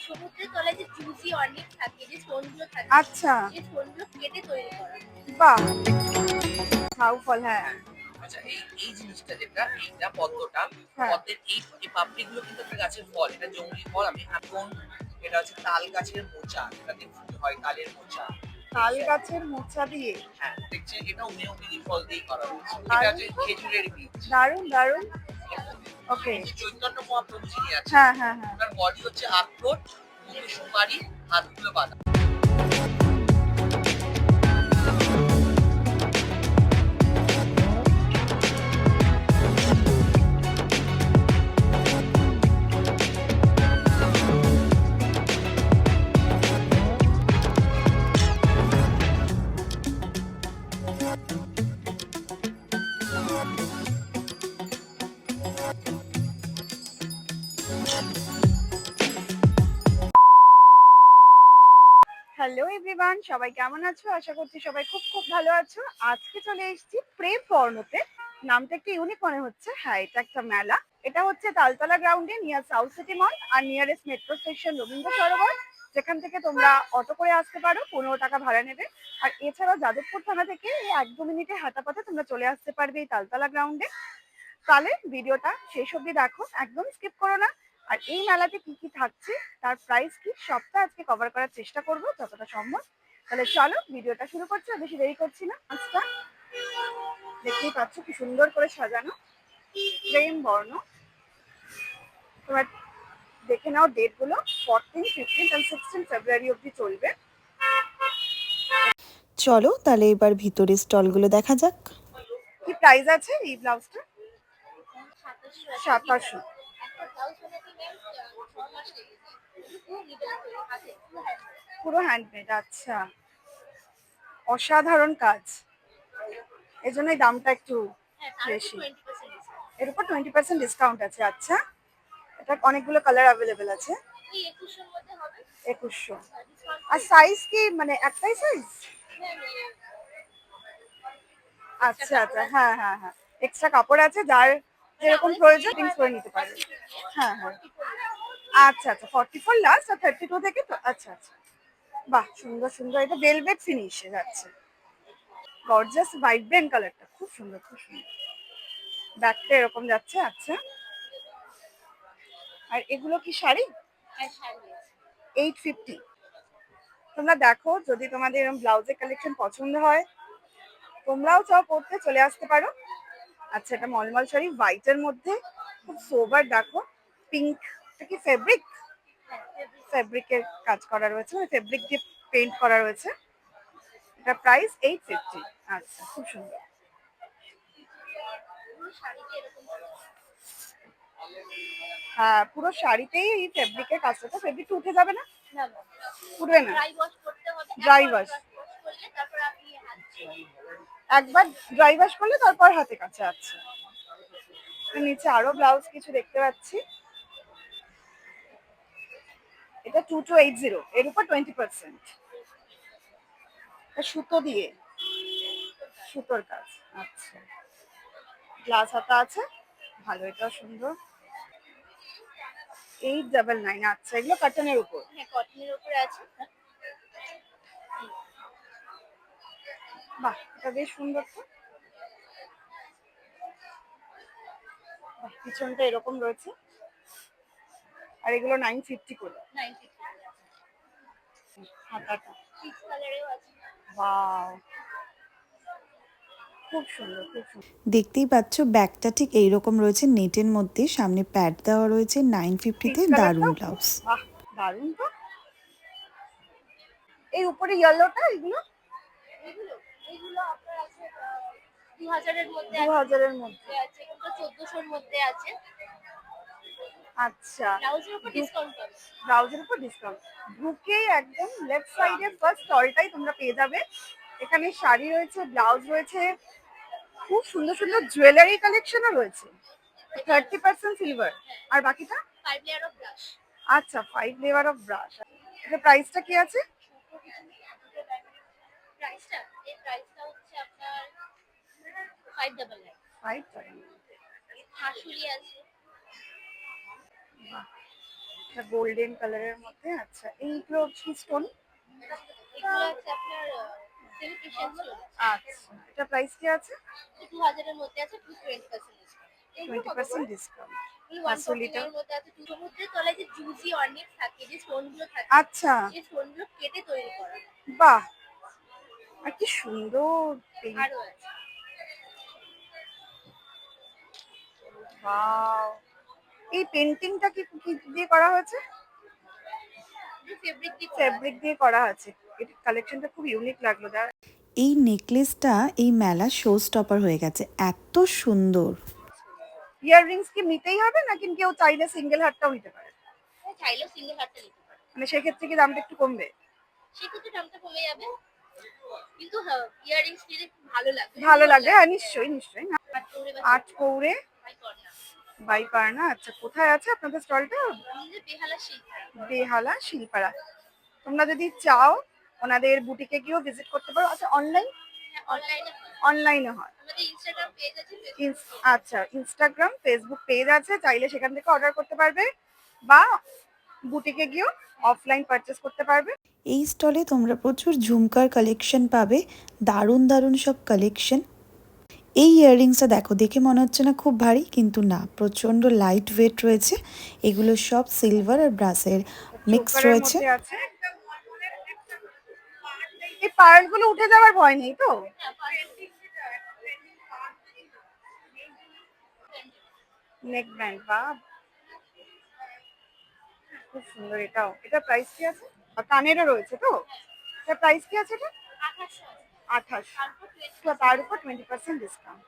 সমুদ্রের তলায় যে জুসি অনেক থাকে যে স্টোনগুলো থাকে আচ্ছা। এই স্টোনগুলো কেটে তৈরি করা বাহ। ঝাউ ফল হ্যাঁ। আচ্ছা এই এই জিনিসটা যেটা এইটা পদ্মটা হ্যাঁ। পদ্মের এই এই পাপড়িগুলো কিন্তু একটা গাছের ফল এটা জঙ্গলি ফল। আমি এখন এটা হচ্ছে তাল গাছের মোচা এটাতে ফুল হয় তালের মোচা। তাল গাছের মোচা দিয়ে? হ্যাঁ দেখছেন এটা উমেয়গিরি ফল দিয়ে করা হয়েছে। আর? এটা হচ্ছে খেজুরের বীজ। দারুণ দারুণ। ওকে। চৈতন্য মহাপ্রভু যিনি আছেন হ্যাঁ হ্যাঁ হ্যাঁ। ওনার বডি হচ্ছে আখরোট মুখে সুপারি হাতগুলো বাঁধা। এভরিওয়ান সবাই কেমন আছো? আশা করছি সবাই খুব খুব ভালো আছো। আজকে চলে এসেছি প্রেম বর্ণতে নামটা একটু ইউনিক মনে হচ্ছে। হ্যাঁ এটা একটা মেলা। এটা হচ্ছে তালতলা গ্রাউন্ডে নিয়ার সাউথ সিটি মল আর nearest metro station Rabindra Sarobar, যেখান থেকে তোমরা অটো করে আসতে পারো, পনেরো টাকা ভাড়া নেবে। আর এছাড়াও যাদবপুর থানা থেকে এক দু মিনিটে হাঁটা পথে তোমরা চলে আসতে পারবে এই তালতলা গ্রাউন্ডে তাহলে ভিডিওটা শেষ অবধি দেখো। একদম স্কিপ করো না। আর এই মেলাতে কি কি থাকছে, তার প্রাইস কি, সবটা আজকে কভার করার চেষ্টা করব যতটা সম্ভব। তাহলে চলো, ভিডিওটা শুরু করছি, আর বেশি দেরি করছি না। আজটা দেখতেই পাচ্ছ কি সুন্দর করে সাজানো। প্রেম বর্ণ। তোমার দেখে নাও ডেটগুলো। Fourteen fifteen and sixteen February অব্দি চলবে। চলো, তাহলে এবার ভিতরে স্টলগুলো দেখা যাক। কি প্রাইস আছে এই ব্লাউজটা সাতাশশো। পুরো হ্যান্ডমেড আচ্ছা। অসাধারণ কাজ। এই জন্যই দামটা একটু হ্যাঁ বেশি। এর উপর টোয়েন্টি পার্সেন্ট ডিসকাউন্ট আছে আচ্ছা। এটা অনেকগুলো কালার অ্যাভেলেবেল আছে। একুশশো। আর সাইজ কি মানে একটাই সাইজ আচ্ছা আচ্ছা। হ্যাঁ হ্যাঁ হ্যাঁ। এক্সট্রা কাপড় আছে যার যেরকম প্রয়োজন ফিটিংস করে নিতে পারবে হ্যাঁ হ্যাঁ। আচ্ছা আচ্ছা ফর্টি ফোর লাস্ট আর থার্টি টু থেকে তো আচ্ছা আচ্ছা। বাহ সুন্দর সুন্দর। এটা ভেলভেট ফিনিশে যাচ্ছে গর্জাস ভাইব্রেন্ট কালারটা খুব সুন্দর খুব সুন্দর। ব্যাগটা এরকম যাচ্ছে আচ্ছা। আর এগুলো কি শাড়ি? হ্যাঁ এইট ফিফটি তোমরা দেখো যদি তোমাদের এরকম ব্লাউজের কালেকশন পছন্দ হয় তোমরাও চাও পড়তে চলে আসতে পারো। আচ্ছা এটা মলমল শাড়ি হোয়াইটের মধ্যে। খুব সোবার দেখো। পিঙ্ক এটা কি ফেব্রিক। ফেব্রিকের কাজ করা রয়েছে মানে ফেব্রিক দিয়ে পেইন্ট করা রয়েছে। এটা প্রাইস এইট ফিফটি আচ্ছা খুব সুন্দর। পুরো শাড়িতে এরকম হ্যাঁ পুরো শাড়িতেই এই ফেব্রিকের কাজটা তো ফেব্রিক উঠে যাবে না? না না। উঠবে না। ড্রাই ওয়াশ করতে হবে। Dry একবার ড্রাই ওয়াশ করলে তারপর হাতে কাছে আছে। নিচে আরও ব্লাউজ কিছু দেখতে পাচ্ছি। এটা টু টু এইট জিরো এর উপর টোয়েন্টি পার্সেন্ট সুতো দিয়ে। সুতোর কাজ আচ্ছা। গ্লাস হাতা আছে, ভালো এটা সুন্দর। এইট ডাবল নাইন আচ্ছা এগুলো কাটনের উপর। হ্যাঁ কটনের উপরে আছে। বাহ এটা বেশ সুন্দর তো। বাহ, পিছনটা এরকম রয়েছে। আর এগুলো নাইন ফিফটি করে। হাতাটা। খুব সুন্দর খুব সুন্দর। দেখতেই পাচ্ছ ব্যাগটা ঠিক এইরকম রয়েছে নেটের মধ্যে। সামনে প্যাড দেওয়া রয়েছে নাইন ফিফটিতে colour ব্লাউজ বাহ দারুণ তো। এই উপরে ইয়েলোটা এগুলো? এগুলো। এগুলো আপনার আছে দু হাজারের মধ্যে দু হাজারের মধ্যে। আছে এগুলো চোদ্দশোর মধ্যে আছে। আচ্ছা। ব্লাউজের উপর ডিসকাউন্ট ব্লাউজের উপর ডিসকাউন্ট বুকে একদম লেফট সাইডে ফার্স্ট স্টলটাই তোমরা পেয়ে যাবে। এখানে শাড়ি রয়েছে ব্লাউজ রয়েছে খুব সুন্দর সুন্দর জুয়েলারি কালেকশনও রয়েছে। থার্টি পার্সেন্ট সিলভার আর বাকিটা? ফাইভ লেয়ার অফ ব্রাশ আচ্ছা ফাইভ লেভার অফ ব্রাশ এটা প্রাইসটা কি আছে? প্রাইসটা এই প্রাইসটা হচ্ছে আপনার ফাইভ ডাবল নাইন ফাইভ হাসুলি আছে। গোল্ডেন কালারের মধ্যে আচ্ছা এইগুলো কি স্টোন এগুলো হচ্ছে আপনার সেলিব্রেশন স্টোন আচ্ছা এটা প্রাইস কি আছে? টু হাজারের মধ্যে আছে to twenty percent discount twenty percent discount. এর আছে আচ্ছা। এই স্টোন কেটে তৈরি করা। বাহ আর কি সুন্দর! এই পেন্টিংটা কি কি দিয়ে করা হয়েছে? ফেব্রিক দিয়ে করা আছে। ফেব্রিক দিয়ে করা আছে। এটা কালেকশনটা খুব ইউনিক লাগল দাঁড়া এই নেকলেসটা এই মেলা শো স্টপার হয়ে গেছে। এত সুন্দর। ইয়াররিংস কি নিতেই হবে নাকি কেউ চাইলে সিঙ্গেল হারটাও নিতে পারে? চাইলেও সিঙ্গেল হাতটা নিতে পারে। মানে সেক্ষেত্রে কি দামটা একটু কমবে? সেক্ষেত্রে দামটা কমে যাবে। কিন্তু ইয়ারিংস নিলে ভালো লাগবে ভালো লাগবে হ্যাঁ নিশ্চয়ই নিশ্চয়ই। আট পৌরে। বাই পারনা আচ্ছা কোথায় আছে আপনাদের স্টলটা? বেহালা শিল্প শিলপাড়া তোমরা যদি চাও ওনাদের বুটিকে গিয়েও ভিজিট করতে পারো। আচ্ছা অনলাইন অনলাইনে অনলাইনে হয়। আচ্ছা ইনস্টাগ্রাম ফেসবুক পেজ আছে। চাইলে সেখান থেকে অর্ডার করতে পারবে। বা বুটিকে গিয়েও অফলাইন পারচেস করতে পারবে। এই স্টলে তোমরা প্রচুর ঝুমকার কালেকশন পাবে দারুণ দারুণ সব কালেকশন এই ইয়াররিংসটা দেখো দেখে মনে হচ্ছে না খুব ভারী কিন্তু না প্রচণ্ড লাইট ওয়েট রয়েছে। এগুলো সব সিলভার আর ব্রাসের মিক্স রয়েছে। এই পার্লগুলো উঠে যাওয়ার ভয় নেই তো? নেক ব্যান্ড বা খুব সুন্দর এটাও। এটা প্রাইস কি আছে? আর কানেরও রয়েছে তো? এটা প্রাইস কি আছে এটা। আঠাশ তারপর 20 তো তার উপর টোয়েন্টি পার্সেন্ট ডিসকাউন্ট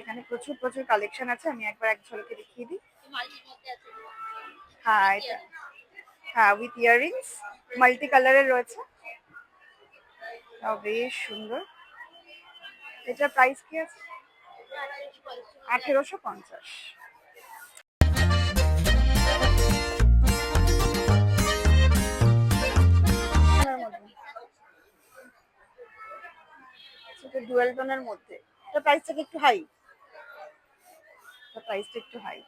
এখানে প্রচুর প্রচুর কালেকশন আছে। আমি একবার এক ঝলকে দেখিয়ে দিই। হ্যাঁ এটা। হ্যাঁ উইথ ইয়াররিংস মাল্টি কালারের রয়েছে। তাও বেশ সুন্দর। এটার প্রাইস কি আছে? আঠেরোশো পঞ্চাশ। সেটা ডুয়েল টোনের মধ্যে এটা প্রাইসটা কি একটু হাই এটা প্রাইসটা একটু হাই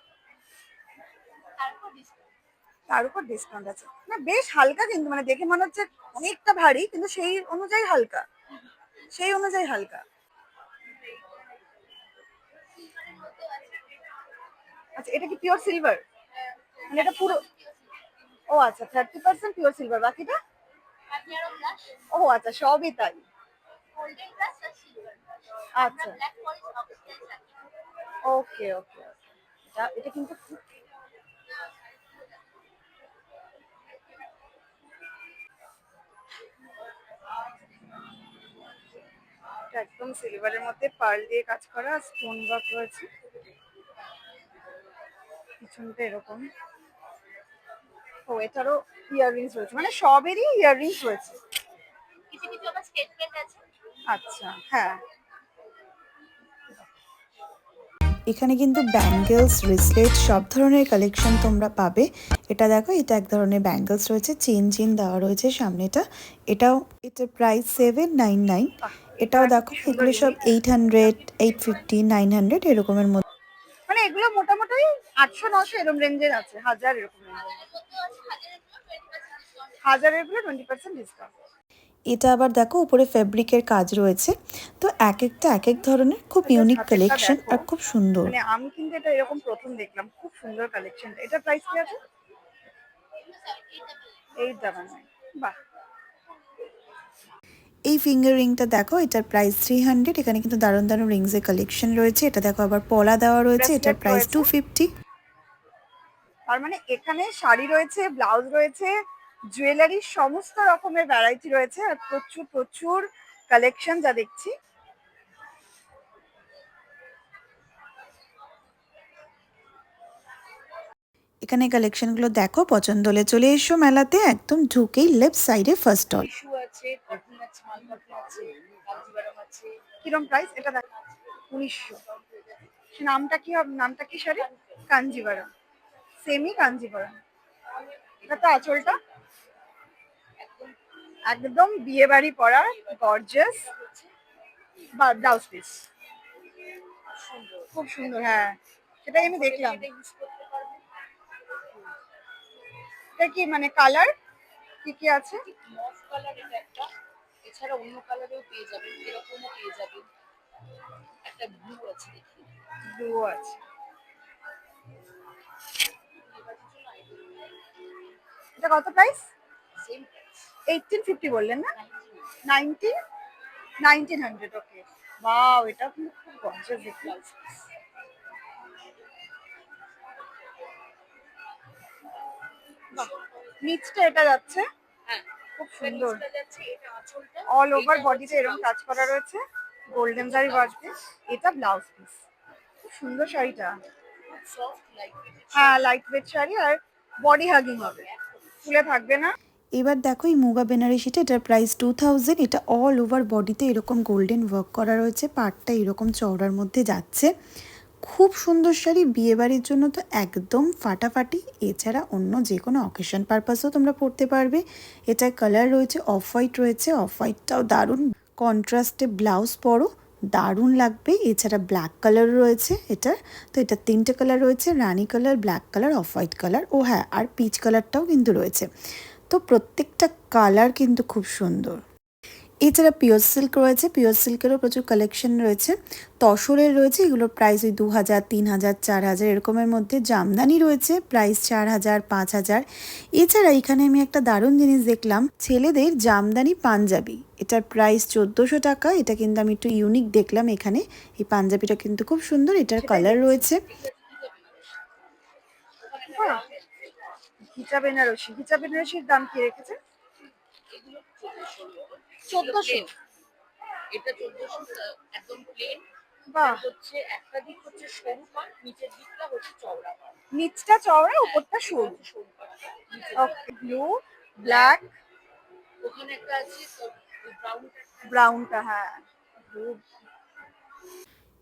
তার উপর ডিসকাউন্ট আছে। না, বেশ হালকা কিন্তু মানে দেখে মনে হচ্ছে অনেকটা ভারী, কিন্তু সেই অনুযায়ী হালকা। সেই অনুযায়ী হালকা। আচ্ছা এটা কি পিওর সিলভার মানে এটা পুরো ও আচ্ছা থার্টি পার্সেন্ট পিওর সিলভার বাকিটা? ও আচ্ছা সবই তাই। আচ্ছা। আমরা। ওকে ওকে। এটা এটা কিন্তু একদম সিলভারের মধ্যে পার্ল দিয়ে কাজ করা স্টোন ওয়ার্ক রয়েছে। পিছনটা এরকম। ও, এটারও ইয়াররিংস রয়েছে। মানে সবেরই ইয়াররিংস রয়েছে। কিছু কিছু আবার statement আছে। আচ্ছা হ্যাঁ। এখানে কিন্তু ব্যাঙ্গেলস রিসলেট সব ধরনের কালেকশন তোমরা পাবে। এটা দেখো এটা এক ধরনের ব্যাঙ্গেলস রয়েছে চেন চেন দেওয়া রয়েছে সামনেটা। এটাও এটা প্রাইস সেভেন নাইন নাইন। এটাও দেখো এগুলো সব eight hundred eight fifty nine hundred এরকমের মধ্যে। মানে এগুলো মোটামুটি আটশো নশো এরকম রেঞ্জের আছে হাজার এরকম। হাজারেরগুলো টোয়েন্টি গুলো 20% discount পার্সেন্ট ডিসকাউন্ট এটা আবার দেখো উপরে ফেব্রিকের কাজ রয়েছে। তো এক একটা এক এক ধরনের খুব ইউনিক কালেকশন আর খুব সুন্দর। মানে আমি কিন্তু এটা এরকম প্রথম দেখলাম খুব সুন্দর কালেকশন এটা প্রাইস কি আছে? এইট ডাবল নাইন বাহ। এই ফিঙ্গার রিংটা দেখো এটার প্রাইস থ্রি হান্ড্রেড এখানে কিন্তু দারুণ দারুণ রিংস এর কালেকশন রয়েছে। এটা দেখো আবার পলা দেওয়া রয়েছে এটার প্রাইস। টু ফিফটি তার মানে এখানে শাড়ি রয়েছে ব্লাউজ রয়েছে জুয়েলারির সমস্ত রকমের ভ্যারাইটি রয়েছে আর প্রচুর প্রচুর কালেকশন যা দেখছি। এখানে কালেকশনগুলো দেখো পছন্দ হলে চলে এসো মেলাতে একদম ঢুকেই লেফট সাইডে ফার্স্ট স্টল কিরম প্রাইস এটা দেখো উনিশশো। নামটা কি হবে নামটা কি সরি কাঞ্জিভারম সেমি কাঞ্জিভারম এটা তো আঁচলটা? একদম বিয়ে বাড়ি পরা গর্জাস বা ব্লাউজ পিস খুব সুন্দর হ্যাঁ। সেটাই আমি দেখলাম। এটা কি মানে কালার কি কি আছে? মফ কালার এটা একটা এছাড়া অন্য কালারেও পেয়ে যাবেন এরকমও পেয়ে যাবেন। একটা ব্লু আছে দেখি। ব্লু আছে। এটা কত প্রাইস এইটিন ফিফটি বললেন না? নাইনটিন নাইনটিন হান্ড্রেড ওকে বাও এটা কিন্তু খুব নিচটা এটা যাচ্ছে? হ্যাঁ। খুব সুন্দর। অল ওভার বডিতে এরকম কাজ করা রয়েছে। গোল্ডেন জারি বাজবে এটা ব্লাউজ পিস খুব সুন্দর শাড়িটা। হ্যাঁ লাইট ওয়েট শাড়ি আর বডি হাগিং হবে। ফুলে থাকবে না? এবার দেখো এই মুগা বেনারসিটা এটার প্রাইস টু থাউজেন্ড এটা অল ওভার বডিতে এরকম গোল্ডেন ওয়ার্ক করা রয়েছে, পাটটা এরকম চওড়ার মধ্যে যাচ্ছে। খুব সুন্দর শাড়ি বিয়েবাড়ির জন্য তো একদম ফাটাফাটি, এছাড়া অন্য যে কোনো অকেশন পারপাসও তোমরা পরতে পারবে। এটার কালার রয়েছে অফ হোয়াইট রয়েছে অফ হোয়াইটটাও দারুণ কন্ট্রাস্টে ব্লাউজ পরো, দারুণ লাগবে। এছাড়া ব্ল্যাক কালার রয়েছে এটার, তো এটা তিনটে কালার রয়েছে, রানি colour black colour off white colour ও হ্যাঁ আর পিচ কালারটাও কিন্তু রয়েছে। তো প্রত্যেকটা কালার কিন্তু খুব সুন্দর। এছাড়া পিওর সিল্ক রয়েছে পিওর সিল্কেরও প্রচুর কালেকশন রয়েছে। তসরের রয়েছে এগুলোর প্রাইস ওই দু হাজার তিন হাজার চার হাজার এরকমের মধ্যে জামদানি রয়েছে প্রাইস চার হাজার পাঁচ হাজার এছাড়া এখানে আমি একটা দারুণ জিনিস দেখলাম ছেলেদের জামদানি পাঞ্জাবি। এটার প্রাইস চোদ্দোশো টাকা এটা কিন্তু আমি একটু ইউনিক দেখলাম এখানে। এই পাঞ্জাবিটা কিন্তু খুব সুন্দর এটার কালার রয়েছে। বাহ, ঘিচা বেনারসি ঘিচা বেনারসির দাম কি রেখেছে? চোদ্দশো। এটা চোদ্দশো একদম প্লেন বাহ। হচ্ছে একটা দিক হচ্ছে সরু পাট নিচের দিকটা হচ্ছে চওড়া পাট নিচটা চওড়া উপরটা সরু ব্লু ব্ল্যাক ওখানে একটা আছে ব্রাউনটা হ্যাঁ।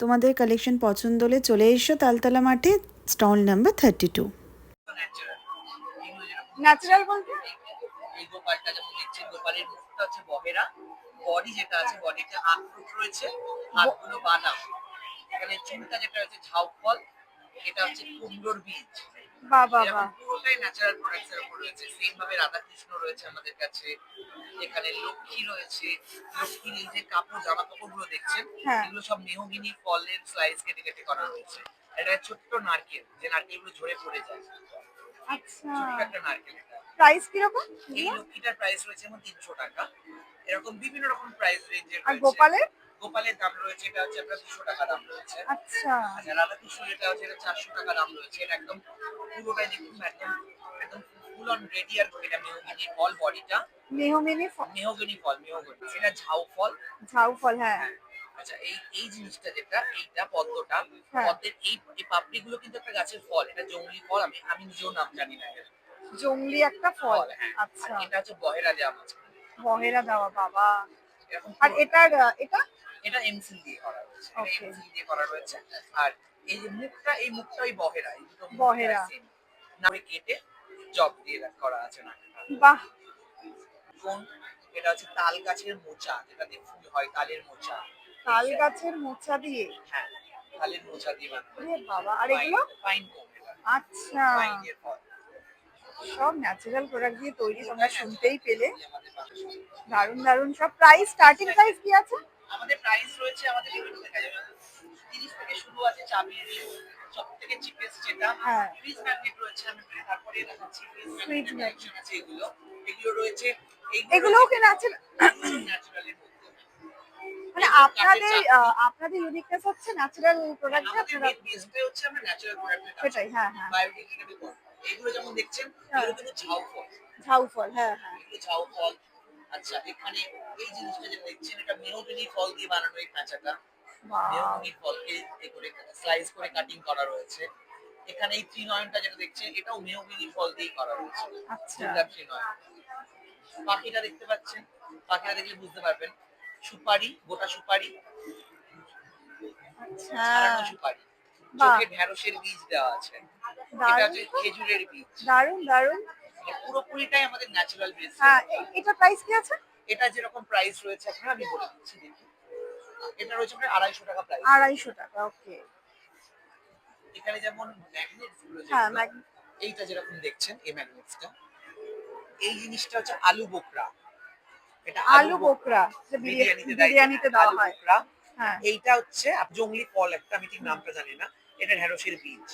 তোমাদের কালেকশন পছন্দ হলে চলে এসো তালতলা মাঠে stall number thirty two natural বলতে? এই গোপালটা যেমন দেখছেন গোপালের মুখটা হচ্ছে বহেরা। বডি যেটা আছে বডিতে আখরোট রয়েছে হাতগুলো বাদাম। এখানে চুলটা যেটা হচ্ছে ঝাউ ফল এটা হচ্ছে কুমড়োর বীজ। পুরোটাই ন্যাচারাল প্রোডাক্টস এর উপর রয়েছে। সেম ভাবে রাধা রয়েছে আমাদের কাছে। এখানে লক্ষ্মী রয়েছে। যে কাপড় জামা দেখছেন হ্যাঁ। এগুলো সব মেহগিনি ফলের স্লাইস কেটে কেটে করা রয়েছে। এটা ছোট্ট নারকেল যে নারকেলগুলো ঝরে পড়ে যায়। আচ্ছা। একটা নারকেল এটা প্রাইস কীরকম? এই লক্ষ্মীটার প্রাইস রয়েছে যেমন তিনশো টাকা। এরকম বিভিন্ন রকম প্রাইস রেঞ্জের আর গোপালের? গোপালের দাম রয়েছে এটা হচ্ছে আপনার দুশো টাকা দাম রয়েছে। আচ্ছা। আচ্ছা রাধা কৃষ্ণ যেটা হচ্ছে এটা চারশো টাকা দাম রয়েছে। এটা একদম পুরোটাই দেখুন একদম একদম ফুল অন রেডি আর এটা মেহগিনি ফল বডিটা মেহমিনি মেহগিনি ফল মেহগিনি এটা ঝাউ ফল ঝাউ ফল হ্যাঁ। আচ্ছা এই এই জিনিসটা যেটা এইটা পদ্মটা হ্যাঁ। পদ্মের এই এই পাপড়িগুলো কিন্তু একটা গাছের ফল এটা জঙ্গলি ফল আমি আমি নিজেও নাম জানি না জংলি একটা ফল হ্যাঁ আচ্ছা। এটা হচ্ছে বহেরা জাম আছে বহেরা দেওয়া বাবা। আর এটার এটা? এটা এমসিল দিয়ে করা রয়েছে এটা. এমসিল দিয়ে করা রয়েছে আর এই যে মুখটা এই মুখটা ওই বহেরা এই দুটো বহেরা। নামে কেটে জব দিয়ে করা আছে না বাহ! কোন? এটা হচ্ছে তাল গাছের মোচা যেটা দিয়ে ফুল হয় তালের মোচা। তাল গাছের মোচা দিয়ে? হ্যাঁ তালের মোচা দিয়ে বানানো বাবা আর এগুলো? আচ্ছা। সব ন্যাচারাল প্রোডাক্ট দিয়ে তৈরি তোমরা শুনতেই পেলে। দারুণ দারুণ। সব প্রাইস স্টার্টিং প্রাইস কি আছে? আমাদের প্রাইস রয়েছে আমাদের বিভিন্ন দেখা যাবে। তিরিশ থেকে শুরু আছে চাবির সব থেকে চিপেস্ট যেটা। হ্যাঁ। ফ্রিজ ম্যাগনেট রয়েছে আমি তারপরে দেখাচ্ছি। ফ্রিজ ম্যাগনেট আছে এগুলো। এগুলো রয়েছে এগুলোও কি ন্যাচারাল ন্যাচারালের মধ্যে মানে আপনাদের আপনাদের ইউনিকনেস হচ্ছে ন্যাচারাল প্রোডাক্ট আপনারা মেন হচ্ছে আমরা ন্যাচারাল প্রোডাক্টের কাজ সেটাই হ্যাঁ হ্যাঁ। বায়োডিগ্রেডেবল এগুলো যেমন দেখছেন হ্যাঁ। এগুলো কিন্তু ঝাউ ফল। ঝাউ ফল হ্যাঁ হ্যাঁ। ঝাউ ফল। আচ্ছা এখানে এই জিনিসটা যেটা দেখছেন এটা মেহগনি ফল দিয়ে বানানো এই খাঁচাটা মেহগনি ফলকে করে স্লাইস করে কাটিং করা রয়েছে। এখানে এই ত্রিনয়নটা যেটা দেখছেন এটাও মেহগনি ফল দিয়ে করা রয়েছে আচ্ছা। ত্রিনয়ন। পাখিটা দেখতে পাচ্ছেন? পাখিটা দেখলে বুঝতে পারবেন। সুপারি গোটা সুপারি। আচ্ছা। ছাড়ানো সুপারি। চোখে ঢেঁড়সের বীজ দেওয়া আছে। এটা হচ্ছে খেজুরের বীজ। দারুণ মানে পুরোপুরিটাই আমাদের ন্যাচারাল বেস হ্যাঁ এটা প্রাইস কি আছে? এটা যেরকম প্রাইস রয়েছে এখন আমি বলে দিচ্ছি দেখি। এটা রয়েছে প্রায় আড়াইশো টাকা প্রাইস আড়াইশো টাকা ওকে এখানে যেমন হ্যাঁ এগুলো। এইটা যেরকম দেখছেন এই ম্যাগনেটসটা এই জিনিসটা হচ্ছে আলু বোকরা। এটা আলু বোকরা। বিরিয়ানিতে দেওয়া হয়। হ্যাঁ। এইটা হচ্ছে জংলি ফল একটা আমি ঠিক নামটা জানি না। এটা ঢেঁড়সের বীজ।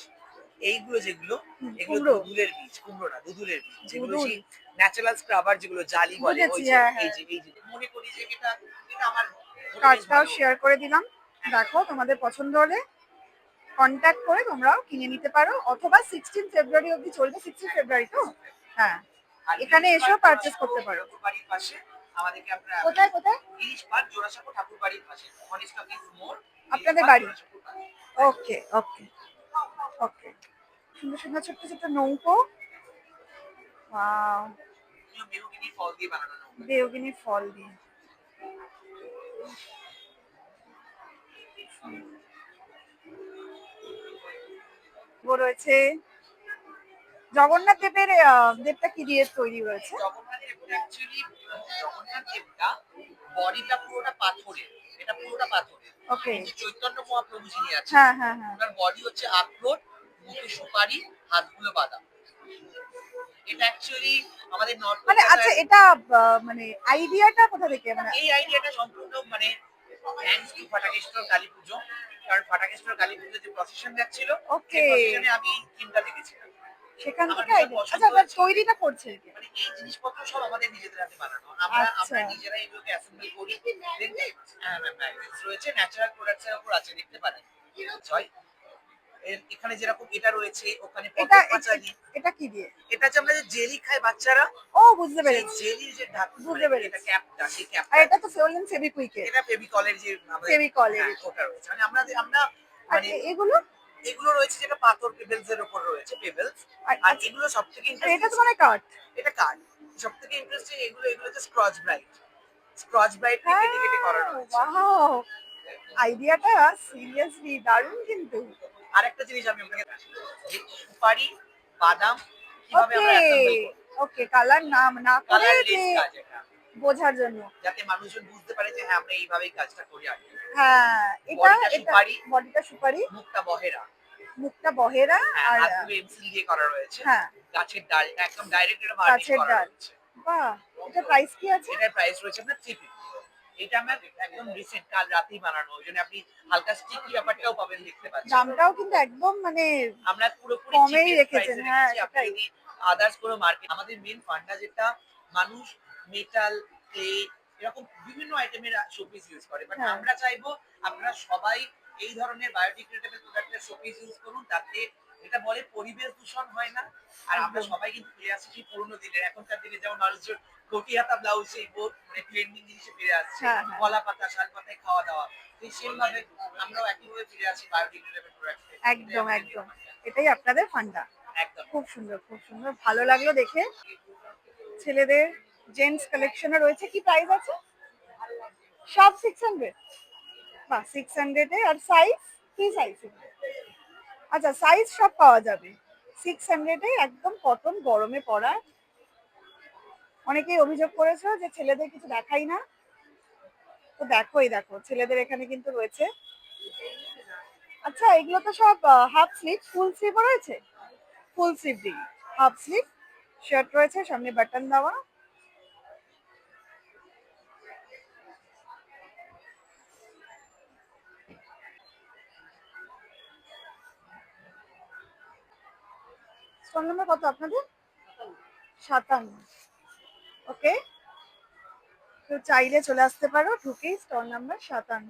এইগুলো যেগুলো এগুলো। দুধুলের বীজ কুমড়ো না দুধুলের বীজ। যেগুলো ন্যাচারাল স্ক্রাবার যেগুলো জালি বলে ওই যে হ্যাঁ, এই হ্যাঁ। যে এই যে মনে করি যে এটা এটা আমার কার্ডটাও শেয়ার করে দিলাম। দেখো তোমাদের পছন্দ হলে কন্ট্যাক্ট করে তোমরাও কিনে নিতে পারো অথবা সিক্সটিন ফেব্রুয়ারি অবধি চলবে সিক্সটিন ফেব্রুয়ারি তো? হ্যাঁ। আর এখানে এসেও purchase করতে পারো। বাড়ির পাশে আমাদেরকে আপনারা কোথায় কোথায়? ইলিশ পাট জোড়াসাঁকো ঠাকুর বাড়ির পাশে প্লিজ মোর আপনাদের বাড়ি? ওকে ওকে ওকে। সুন্দর সুন্দর ছোট্ট ছোট্ট নৌকো। মেহগিনি ফল দিয়ে বানানো। দেওগিনি ফল দিয়ে। রয়েছে। জগন্নাথ দেবের দেবটা কি দিয়ে তৈরি রয়েছে জগন্নাথের অ্যাকচুয়ালি জগন্নাথ দেবটা বডিটা পুরোটা পাথরের এটা পুরোটা পাথরের। ওকে চৈতন্য মহাপ্রভু যিনি আছেন হ্যাঁ হ্যাঁ হ্যাঁ। ওনার বডি হচ্ছে আখরোট মুখে সুপারি হাতগুলো বাদাম। এটা অ্যাকচুয়ালি আমাদের নর্থ মানে আচ্ছা এটা মানে আইডিয়াটা কোথা থেকে? মানে এই আইডিয়াটা সম্পূর্ণ মানে থ্যাঙ্কস টু ফাটাকেশ্বর কালী পুজো। কারণ ফাটাকেশ্বর কালী পুজো যে প্রসেশন যাচ্ছিল Okay. আমি থিমটা দেখেছিলাম। সেখান থেকে আচ্ছা আবার হয়েছে- তৈরিটা করছে মানে এই জিনিসপত্র সব আমাদের নিজেদের হাতে বানানো। আমরা আচ্ছা। আমরা নিজেরাই এগুলোকে অ্যাসেম্বল করি। দেখবে হ্যাঁ রয়েছে ন্যাচারাল প্রোডাক্টস এর উপর আছে দেখতে পারেন। জয় এখানে যেরকম এটা রয়েছে ওখানে এটা এটা কি দিয়ে? এটা যে আমরা যে জেলি খাই বাচ্চারা ও বুঝতে পেরেছি। জেলির যে ঢাকনা বুঝতে পেরেছি। এটা ক্যাপটা সেই আর ক্যাপটা এটা তো ফেবিকুইকে এটা ফেভিকলের যে Fevicol-এর। হ্যাঁ, ওটা রয়েছে। মানে আমরা আমরা মানে এগুলো? এগুলো রয়েছে যেটা পাথর পেবেলস এর উপর রয়েছে পেবেলস আর আর আচ্ছা, এগুলো সব থেকে আর এটা তো মানে কাঠ এটা কার্ড সব থেকে ইন্টারেস্টিং এগুলো এগুলো হচ্ছে স্ক্রচ ব্রাইট স্ক্রচ ব্রাইট কেটে কেটে হয়েছে। ওয়াও আইডিয়াটা সিরিয়াসলি দারুণ কিন্তু। আরেকটা জিনিস আমি আপনাকে সুপারি বাদাম কীভাবে ওকে আমরা অ্যাসেম্বল করি ওকে কালার নাম না করে বোঝার জন্য। যাতে মানুষজন বুঝতে পারে যে হ্যাঁ আমরা এইভাবেই কাজটা করি আর হ্যাঁ এটা এটা সুপারি। বডিটা সুপারি। মুখটা বহেরা। মুখটা বহেরা হ্যাঁ আর হাতগুলো এমসিল দিয়ে করা রয়েছে। হ্যাঁ। গাছের ডাল একদম ডাইরেক্ট এটা ভার্নিশ গাছের করা ডাল। রয়েছে। বাহ এটা প্রাইস কি আছে? এটার প্রাইস রয়েছে আপনার থ্রি ফিফটি এটা আমার একদম রিসেন্ট কাল রাতেই বানানো। ওই জন্য আপনি হালকা স্টিকি ব্যাপারটাও পাবেন দেখতে পাচ্ছেন। দামটাও কিন্তু একদম মানে আমরা পুরোপুরি কমেই রেখেছেন, হ্যাঁ, সেটাই। আদার্স কোনো মার্কেট আমাদের মেন ফান্ডা যেটা মানুষ মেটাল ক্লে এরকম বিভিন্ন আইটেমের শোপিস ইউজ করে। বাট হ্যাঁ। আমরা চাইব আপনারা সবাই এই ধরনের বায়োডিগ্রেডেবল প্রোডাক্টের শোপিস ইউজ করুন তাতে এটা বলে পরিবেশ দূষণ হয় না। আর আমরা সবাই কিন্তু ফিরে আসছি সেই পুরোনো দিনের এখনকার দিনে যেমন মানুষজন কোটি হাতা ব্লাউজ সেই বোর্ড মানে ট্রেন্ডিং জিনিসে ফিরে আসছে হ্যাঁ, হ্যাঁ। কলা পাতা শাল পাতায় খাওয়া দাওয়া তো সেম ভাবে আমরাও একইভাবে ফিরে আসি বায়োডিগ্রেডেবল প্রোডাক্ট একদম একদম। এটাই আপনাদের ফান্ডা একদম। খুব সুন্দর খুব সুন্দর। ভালো লাগল দেখে। ছেলেদের জেন্টস কালেকশনও রয়েছে। কি প্রাইস আছে? সব সিক্স হান্ড্রেড সিক্স হান্ড্রেডে আর সাইজ কি সাইজ আচ্ছা সাইজ সব পাওয়া যাবে। সিক্স হান্ড্রেডে একদম কটন গরমে পরা। অনেকেই অভিযোগ করেছ যে ছেলেদের কিছু দেখাই না। তো দেখো এই দেখো, ছেলেদের এখানে কিন্তু রয়েছে। আচ্ছা এগুলো তো সব হাফ স্লিভ ফুল স্লিভও রয়েছে? ফুল স্লিভ দিই হাফ স্লিভ শার্ট রয়েছে, সামনে বাটন দেওয়া। স্টল নাম্বার কত আপনাদের? সাতান্ন। ওকে? তো চাইলে চলে আসতে পারো ঢুকেই স্টল নাম্বার সাতান্ন।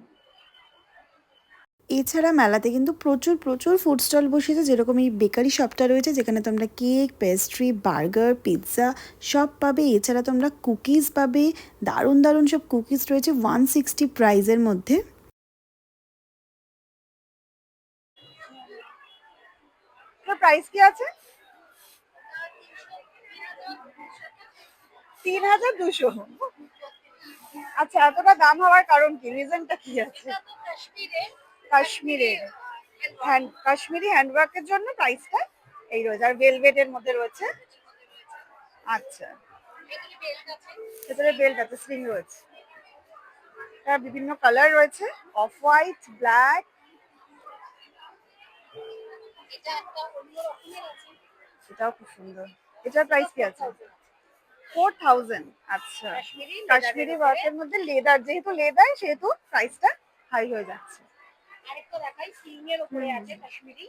এছাড়া মেলাতে কিন্তু প্রচুর প্রচুর ফুড স্টল বসেছে যেরকম এই বেকারি শপটা রয়েছে যেখানে তোমরা কেক পেস্ট্রি বার্গার পিৎজা সব পাবে। এছাড়া তোমরা কুকিজ পাবে দারুণ দারুণ সব কুকিজ রয়েছে ওয়ান সিক্সটি প্রাইজের মধ্যে। প্রাইস কি আছে? তিন হাজার দুশো আচ্ছা এতটা দাম হওয়ার কারণ কি? রিজনটা কি আছে? কাশ্মীরের হ্যান্ড, কাশ্মীরি হ্যান্ডওয়ার্কের জন্য প্রাইসটা এই রয়েছে, আর ভেলভেটের মধ্যে রয়েছে। আচ্ছা। ভেতরে বেল্ট আছে স্লিং রয়েছে। তার বিভিন্ন কালার রয়েছে অফ হোয়াইট ব্ল্যাক এটাও খুব সুন্দর। এটার প্রাইস কি আছে? ফোর থাউজেন্ড আচ্ছা। কাশ্মীরি ওয়ার্কের মধ্যে? লেদার যেহেতু লেদার সেহেতু প্রাইসটা হাই হয়ে যাচ্ছে। উপরে। আরেকটা দেখাই সিলিং এর উপরে আছে কাশ্মীরি।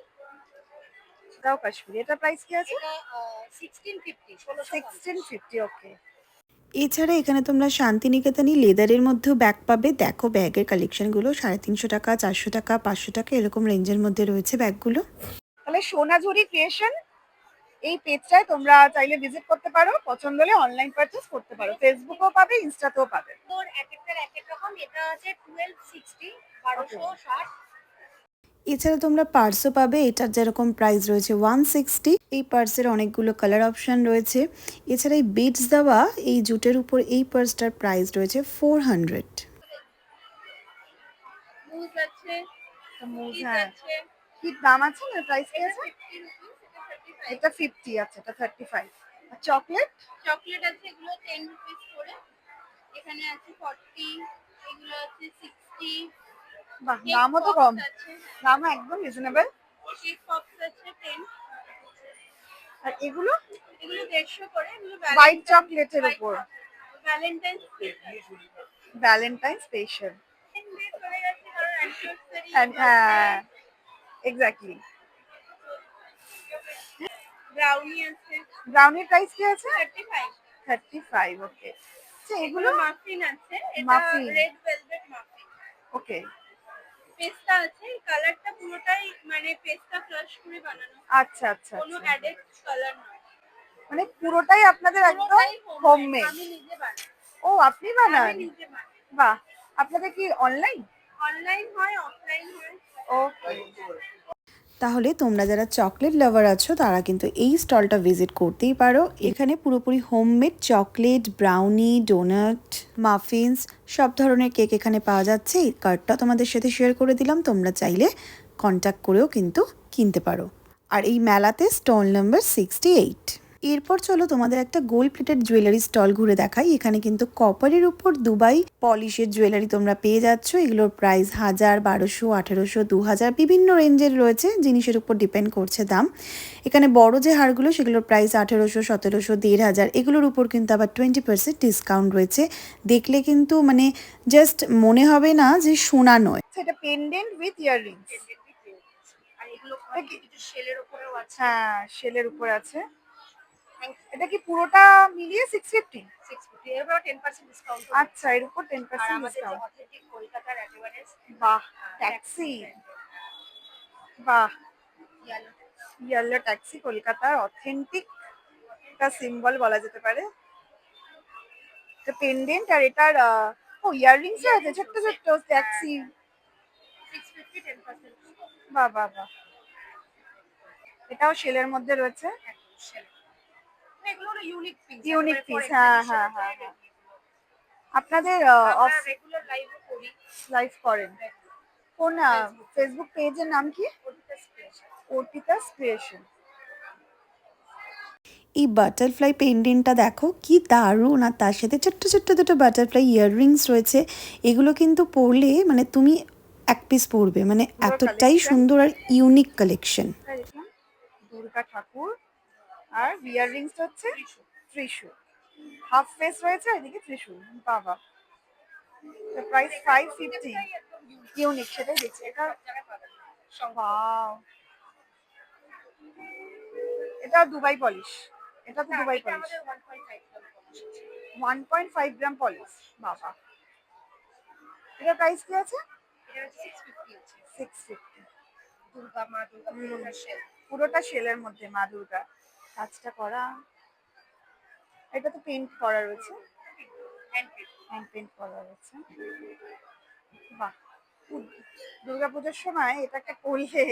এটাও কাশ্মীরি। এটা প্রাইস কি আছে? Sixteen fifty sixteen fifty okay এছাড়া এখানে তোমরা শান্তিনিকেতনই লেদারের মধ্যেও ব্যাগ পাবে। দেখো ব্যাগের কালেকশনগুলো সাড়ে তিনশো টাকা চারশো টাকা পাঁচশো টাকা এরকম রেঞ্জের মধ্যে রয়েছে ব্যাগগুলো তাহলে সোনাঝুরি ক্রিয়েশন এই পেজটায় তোমরা চাইলে ভিজিট করতে পারো পছন্দ হলে অনলাইন পারচেস করতে পারো। ফেসবুকেও পাবে ইনস্টাতেও পাবে। তোর এক একটার এক এক রকম এটা আছে টুয়েলভ সিক্সটি বারোশো ষাট। এছাড়া তোমরা পার্সও পাবে এটার যেরকম প্রাইস রয়েছে ওয়ান সিক্সটি এই পার্সের অনেকগুলো কালার অপশন রয়েছে। এছাড়া এই বিটস দেওয়া এই জুটের উপর এই পার্সটার প্রাইস রয়েছে ফোর হান্ড্রেড হ্যাঁ। কি দাম আছে না? প্রাইস কি আছে? এটা থার্টি ফাইভ এটা ফিফটি আছে এটা থার্টি ফাইভ আর চকলেট চকলেট আছে এগুলো টেন রুপিস করে। এখানে আছে ফর্টি এগুলো আছে সিক্সটি বাহ দামও তো কম। আছে দামও একদম রিজনেবল কেক পপস আছে টেন আর এগুলো? এগুলো দেড়শো করে এগুলো হোয়াইট চকলেটের উপর। ভ্যালেন্টাইন্স ভ্যালেন্টাইন স্পেশাল হ্যাঁ এক্স্যাক্টলি ব্রাউনি আছে। ব্রাউনির প্রাইস কি আছে? Thirty five thirty five okay আচ্ছা এগুলো মাফিন আছে। এটা. রেড ভেলভেট মাফিন ওকে পেস্তা আছে। কালারটা পুরোটাই মানে পেস্তা ক্রাশ করে বানানো। আচ্ছা আচ্ছা কোনো আচ্ছা। অ্যাডেড কালার নয়। মানে পুরোটাই আপনাদের একদম হোমমেড আমি নিজে বানাই। ও আপনি বানান? আমি নিজে বানাই। বাহ আপনাদের কি অনলাইন অনলাইন হয় অফলাইন হয়। ওকে তাহলে তোমরা যারা চকলেট লাভার আছো, তারা কিন্তু এই স্টলটা ভিজিট করতেই পারো। এখানে পুরোপুরি homemade chocolate, brownie, donut, muffins, সব ধরনের কেক এখানে পাওয়া যাচ্ছে। এই কার্ডটা তোমাদের সাথে শেয়ার করে দিলাম, তোমরা চাইলে কন্ট্যাক্ট করেও কিন্তু কিনতে পারো। আর এই মেলাতে স্টল নাম্বার সিক্সটি এইট এরপর চলো তোমাদের একটা গোল্ড প্লেটেড জুয়েলারি স্টল ঘুরে দেখাই। এখানে কিন্তু কপারের উপর দুবাই পলিশের জুয়েলারি তোমরা পেয়ে যাচ্ছ। এগুলোর প্রাইস হাজার বারোশো আঠেরোশো দু হাজার বিভিন্ন রেঞ্জের রয়েছে। জিনিসের উপর ডিপেন্ড করছে দাম। এখানে বড় যে হারগুলো সেগুলোর প্রাইস আঠেরোশো সতেরোশো দেড় হাজার। এগুলোর উপর কিন্তু আবার টোয়েন্টি পার্সেন্ট ডিসকাউন্ট রয়েছে। দেখলে কিন্তু মানে জাস্ট মনে হবে না যে সোনা নয়। সেটা পেন্ডেন্ট উইথ ইয়াররিংস আর এগুলো? কিছু সেলের উপরেও আছে। হ্যাঁ শেলের উপর আছে। এটা কি পুরোটা মিলিয়ে সিক্স ফিফটি সিক্স ফিফটি এর উপরে টেন পার্সেন্ট ডিসকাউন্ট আচ্ছা এর উপর টেন পার্সেন্ট ডিসকাউন্ট কলকাতার একেবারে বাহ ট্যাক্সি বাহ। ইয়েলো ইয়েলো ট্যাক্সি কলকাতার অথেন্টিক একটা সিম্বল বলা যেতে পারে। পেন্ডেন্ট আর এটার ও ইয়াররিংস আছে ছোট্ট ছোট্ট ট্যাক্সি বাহ বাহ বাহ। এটাও শেলের মধ্যে রয়েছে। এগুলো হলো ইউনিক পিস হ্যাঁ, হ্যাঁ, হ্যাঁ। আপনাদের অফ রেগুলার লাইভও করি। লাইভ করেন। কোন ফেসবুক পেজের নাম কি? ক্রিয়েশন এই বাটারফ্লাই পেন্ডেন্টটা দেখো কি দারুণ। আর তার সাথে ছোট্ট ছোট্ট দুটো বাটারফ্লাই ইয়াররিংস রয়েছে। এগুলো কিন্তু পরলে মানে তুমি এক পিস পরবে। মানে এতটাই সুন্দর আর ইউনিক কালেকশন দুর্গা ঠাকুর আর ইয়াররিংস হচ্ছে ত্রিশূল। হাফ ফেস রয়েছে এদিকে ত্রিশূল। বাবা। প্রাইস ফাইভ ফিফটি ইউনিক সেটাই দেখছি। এটা. এটা দুবাই পলিশ এটা তো Dubai polish one point five gram polish বাবা। এটা প্রাইস কি আছে? সিক্স ফিফটি দুর্গা মা দুর্গা পুরোটা শেলের মধ্যে মা দুর্গা। কাজটা করা। এটা তো পেন্ট করা রয়েছে। হ্যান্ড পেন্ট করা রয়েছে। বাহ দুর্গা পুজোর সময় এটা একটা করলে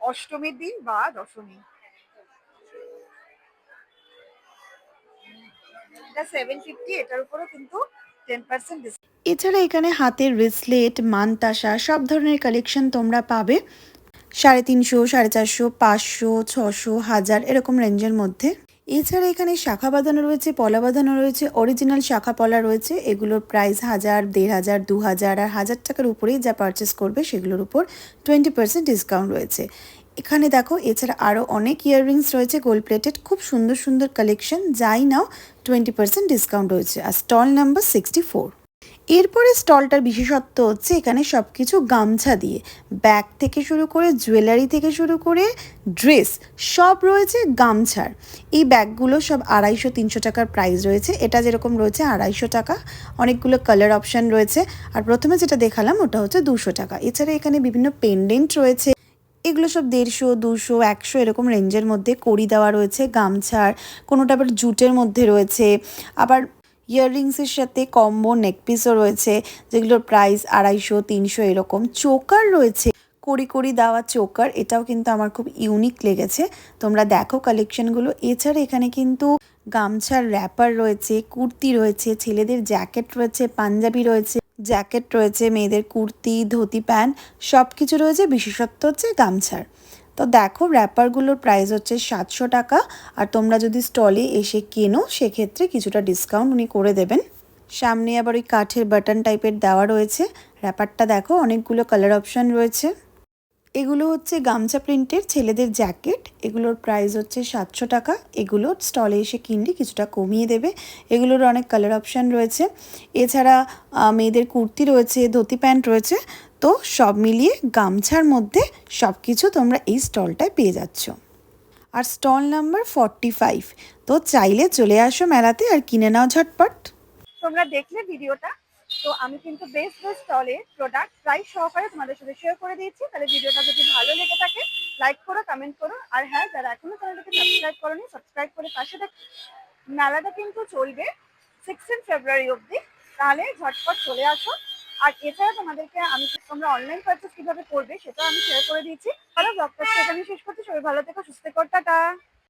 অষ্টমীর দিন বা দশমী এটা সেভেন ফিফটি এটার উপরেও কিন্তু টেন পার্সেন্ট এছাড়া এখানে হাতের রিসলেট মানতাসা সব ধরনের কালেকশন তোমরা পাবে। সাড়ে তিনশো, সাড়ে চারশো, পাঁচশো, ছশো, হাজার এরকম রেঞ্জের মধ্যে। এছাড়া এখানে শাখা বাঁধানো রয়েছে, পলা বাঁধানো রয়েছে অরিজিনাল শাখা পলা রয়েছে। এগুলোর প্রাইস হাজার, দেড় হাজার, দু হাজার আর হাজার টাকার উপরেই যা পারচেস করবে সেগুলোর উপর টোয়েন্টি পার্সেন্ট ডিসকাউন্ট রয়েছে। এখানে দেখো, এছাড়া আরও অনেক ইয়াররিংস রয়েছে গোল্ড প্লেটেড খুব সুন্দর সুন্দর কালেকশন যাই নাও টোয়েন্টি পার্সেন্ট ডিসকাউন্ট রয়েছে। আর স্টল নাম্বার সিক্সটি ফোর এরপরে স্টলটার বিশেষত্ব হচ্ছে এখানে সব কিছু গামছা দিয়ে। ব্যাগ থেকে শুরু করে জুয়েলারি থেকে শুরু করে ড্রেস সব রয়েছে গামছার। এই ব্যাগগুলো সব আড়াইশো, তিনশো টাকার প্রাইস রয়েছে। এটা যেরকম রয়েছে আড়াইশো টাকা। অনেকগুলো কালার অপশান রয়েছে। আর প্রথমে যেটা দেখালাম ওটা হচ্ছে দুশো টাকা। এছাড়া এখানে বিভিন্ন পেন্ডেন্ট রয়েছে। এগুলো সব দেড়শো, দুশো, একশো এরকম রেঞ্জের মধ্যে করি দেওয়া রয়েছে গামছার। কোনোটা আবার জুটের মধ্যে রয়েছে। আবার ইয়াররিংসের সাথে কম্বো নেকপিসও রয়েছে, যেগুলোর প্রাইস আড়াইশো, তিনশো এরকম। চোকার রয়েছে, কড়ি কড়ি দেওয়া চোকার, এটাও কিন্তু আমার খুব ইউনিক লেগেছে। তোমরা দেখো কালেকশনগুলো। এছাড়া এখানে কিন্তু গামছার র্যাপার রয়েছে, কুর্তি রয়েছে, ছেলেদের জ্যাকেট রয়েছে, পাঞ্জাবি রয়েছে, জ্যাকেট রয়েছে, মেয়েদের কুর্তি, ধুতি, প্যান্ট সব কিছু রয়েছে, বিশেষত্ব হচ্ছে গামছার। তো দেখো র্যাপারগুলোর প্রাইস হচ্ছে সাতশো টাকা। আর তোমরা যদি স্টলে এসে কেনো, সেক্ষেত্রে কিছুটা ডিসকাউন্ট উনি করে দেবেন। সামনে আবার ওই কাঠের বাটন টাইপের দেওয়া রয়েছে। র্যাপারটা দেখো, অনেকগুলো কালার অপশান রয়েছে। এগুলো হচ্ছে গামছা প্রিন্টের ছেলেদের জ্যাকেট এগুলোর প্রাইস হচ্ছে সাতশো টাকা। এগুলো স্টলে এসে কিনলে কিছুটা কমিয়ে দেবে। এগুলোর অনেক কালার অপশান রয়েছে। এছাড়া মেয়েদের কুর্তি রয়েছে, ধুতি প্যান্ট রয়েছে। তো সব মিলিয়ে গামছার মধ্যে সব কিছু তোমরা এই স্টলটায় পেয়ে যাচ্ছ। আর স্টল নাম্বার ফর্টি ফাইভ তো চাইলে চলে আসো মেলাতে আর কিনে নাও ঝটপট। তোমরা দেখলে ভিডিওটা? তো আমি কিন্তু বেস্ট বেস্ট স্টলে প্রোডাক্ট প্রাইস সহকারে তোমাদের সাথে শেয়ার করে দিয়েছি। তাহলে ভিডিওটা যদি ভালো লেগে থাকে লাইক করো কমেন্ট করো। আর হ্যাঁ যারা এখনও চ্যানেলটাকে সাবস্ক্রাইব করোনি সাবস্ক্রাইব করে পাশে দেখ মেলাটা কিন্তু চলবে সিক্সটিন ফেব্রুয়ারি অবধি। তাহলে ঝটপট চলে আসো। আর এছাড়া তোমাদেরকে আমি তোমরা অনলাইন পারচেস কীভাবে করবে সেটা আমি শেয়ার করে দিয়েছি। ভালো ব্লগটা এখানে শেষ করছি। সবাই ভালো থেকো, সুস্থ থেকো, টাটা।